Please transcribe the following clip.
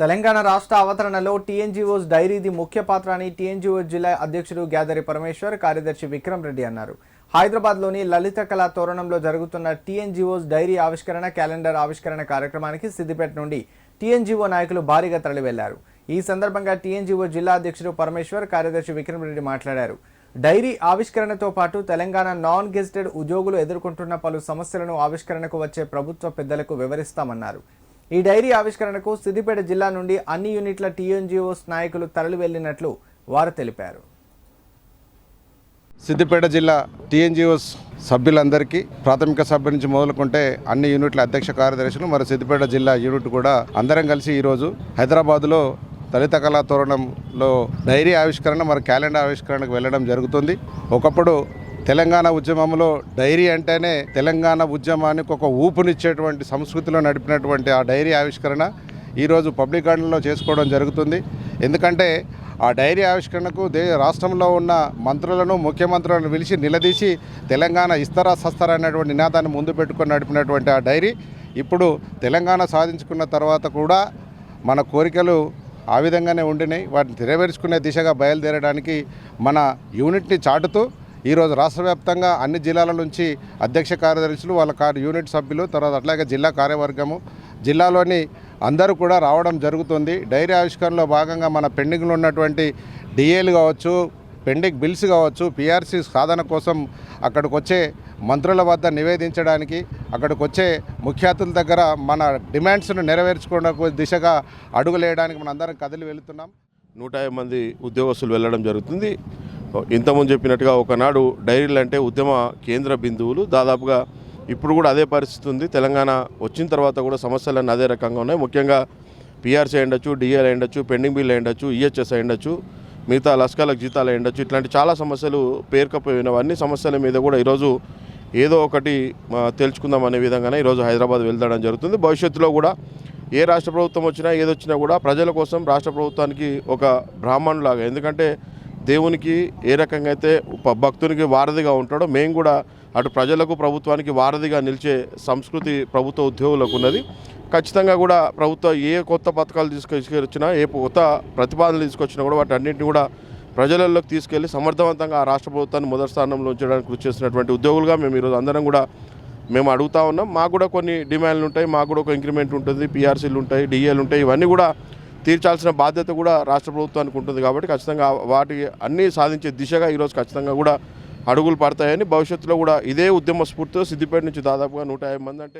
తెలంగాణ రాష్ట్ర అవతరణలో టీఎన్జీఓస్ డైరీది ముఖ్య పాత్ర అని టీఎన్జీఓ జిల్లా అధ్యక్షుడు గ్యాదరి పరమేశ్వర్ కార్యదర్శి విక్రమ్ రెడ్డి అన్నారు. హైదరాబాద్లోని లలిత కళా తోరణంలో జరుగుతున్న టీఎన్జీఓస్ డైరీ ఆవిష్కరణ క్యాలెండర్ ఆవిష్కరణ కార్యక్రమానికి సిద్దిపేట నుండి టీఎన్జీఓ నాయకులు భారీగా తరలివెళ్ళారు. ఈ సందర్భంగా టీఎన్జీఓ జిల్లా అధ్యక్షుడు పరమేశ్వర్ కార్యదర్శి విక్రమ్ రెడ్డి మాట్లాడారు. డైరీ ఆవిష్కరణతో పాటు తెలంగాణ నాన్ గెజిటెడ్ ఉద్యోగులు ఎదుర్కొంటున్న పలు సమస్యలను ఆవిష్కరణకు వచ్చే ప్రభుత్వ పెద్దలకు వివరిస్తామన్నారు. ఈ డైరీ ఆవిష్కరణకు సిద్దిపేట జిల్లా నుండి అన్ని యూనిట్ల టీఎన్జిఓస్ నాయకులు తరలి వెళ్ళినట్లు వారు తెలిపారు. సిద్దిపేట జిల్లా టీఎన్జిఓస్ సభ్యులందరికీ ప్రాథమిక సభ్యు నుంచి మొదలుకుంటే అన్ని యూనిట్ల అధ్యక్ష కార్యదర్శులు మరి సిద్దిపేట జిల్లా యూనిట్ కూడా అందరం కలిసి ఈరోజు హైదరాబాదులో దళిత కళా తోరణంలో డైరీ ఆవిష్కరణ మరి క్యాలెండర్ ఆవిష్కరణకు వెళ్ళడం జరుగుతుంది. ఒకప్పుడు తెలంగాణ ఉద్యమంలో డైరీ అంటేనే తెలంగాణ ఉద్యమానికి ఒక ఊపునిచ్చేటువంటి సంస్కృతిలో నడిపినటువంటి ఆ డైరీ ఆవిష్కరణ ఈరోజు పబ్లిక్ గార్డెన్లో చేసుకోవడం జరుగుతుంది. ఎందుకంటే ఆ డైరీ ఆవిష్కరణకు దే రాష్ట్రంలో ఉన్న మంత్రులను ముఖ్యమంత్రులను పిలిచి నిలదీసి తెలంగాణ ఇస్తర సస్తరా అనేటువంటి నినాదాన్ని ముందు పెట్టుకొని నడిపినటువంటి ఆ డైరీ ఇప్పుడు తెలంగాణ సాధించుకున్న తర్వాత కూడా మన కోరికలు ఆ విధంగానే ఉండినాయి. వాటిని నెరవేర్చుకునే దిశగా బయలుదేరడానికి మన యూనిట్ని చాటుతూ ఈరోజు రాష్ట్ర వ్యాప్తంగా అన్ని జిల్లాల నుంచి అధ్యక్ష కార్యదర్శులు వాళ్ళ కార్ యూనిట్ సభ్యులు తర్వాత అట్లాగే జిల్లా కార్యవర్గము జిల్లాలోని అందరూ కూడా రావడం జరుగుతుంది. డైరీ ఆవిష్కరణలో భాగంగా మన పెండింగ్లో ఉన్నటువంటి డిఏలు కావచ్చు పెండింగ్ బిల్స్ కావచ్చు పిఆర్సీ సాధన కోసం అక్కడికి వచ్చే మంత్రుల వద్ద నివేదించడానికి అక్కడికి వచ్చే ముఖ్య అతిథుల దగ్గర మన డిమాండ్స్ను నెరవేర్చుకున్న దిశగా అడుగులేయడానికి మనందరం కదిలి వెళుతున్నాం. నూట మంది ఉద్యోగస్తులు వెళ్ళడం జరుగుతుంది. ఇంతకుముందు చెప్పినట్టుగా ఒకనాడు డైరీలు అంటే ఉద్యమ కేంద్ర బిందువులు. దాదాపుగా ఇప్పుడు కూడా అదే పరిస్థితి ఉంది. తెలంగాణ వచ్చిన తర్వాత కూడా సమస్యలన్నీ అదే రకంగా ఉన్నాయి. ముఖ్యంగా పిఆర్సీ అయ్యిండొచ్చు డిఎల్ అయ్యిండొచ్చు పెండింగ్ బిల్ అయ్యిండొచ్చు ఈహెచ్ఎస్ అయ్యిండొచ్చు మిగతా లస్కాలకు జీతాలు అయ్యిండొచ్చు ఇట్లాంటి చాలా సమస్యలు పేర్కపోయినవన్నీ సమస్యల మీద కూడా ఈరోజు ఏదో ఒకటి తెలుసుకుందాం తేల్చుకుందాం అనే విధంగానే ఈరోజు హైదరాబాద్ వెళ్తడం జరుగుతుంది. భవిష్యత్తులో కూడా ఏ రాష్ట్ర ప్రభుత్వం వచ్చినా ఏదొచ్చినా కూడా ప్రజల కోసం రాష్ట్ర ప్రభుత్వానికి ఒక బ్రాహ్మణులాగా. ఎందుకంటే దేవునికి ఏ రకంగా అయితే భక్తునికి వారధిగా ఉంటాడో మేము కూడా అటు ప్రజలకు ప్రభుత్వానికి వారధిగా నిలిచే సంస్కృతి ప్రభుత్వ ఉద్యోగులకు ఉన్నది. ఖచ్చితంగా కూడా ప్రభుత్వం ఏ కొత్త పథకాలు తీసుకొచ్చినా ఏ కొత్త ప్రతిపాదనలు తీసుకొచ్చినా కూడా వాటి అన్నింటినీ కూడా ప్రజలలోకి తీసుకెళ్ళి సమర్థవంతంగా ఆ రాష్ట్ర ప్రభుత్వాన్ని మొదటి స్థానంలో ఉంచడానికి కృషి చేసినటువంటి ఉద్యోగులుగా మేము ఈరోజు అందరం కూడా మేము అడుగుతా ఉన్నాం. మాకు కూడా కొన్ని డిమాండ్లు ఉంటాయి మాకు కూడా ఒక ఇంక్రిమెంట్ ఉంటుంది పిఆర్సీలు ఉంటాయి డిఏలు ఉంటాయి ఇవన్నీ కూడా తీర్చాల్సిన బాధ్యత కూడా రాష్ట్ర ప్రభుత్వానికి ఉంటుంది కాబట్టి ఖచ్చితంగా వాటి అన్నీ సాధించే దిశగా ఈరోజు ఖచ్చితంగా కూడా అడుగులు పడతాయని భవిష్యత్తులో కూడా ఇదే ఉద్యమ స్ఫూర్తితో సిద్దిపేట నుంచి దాదాపుగా నూట మంది అంటే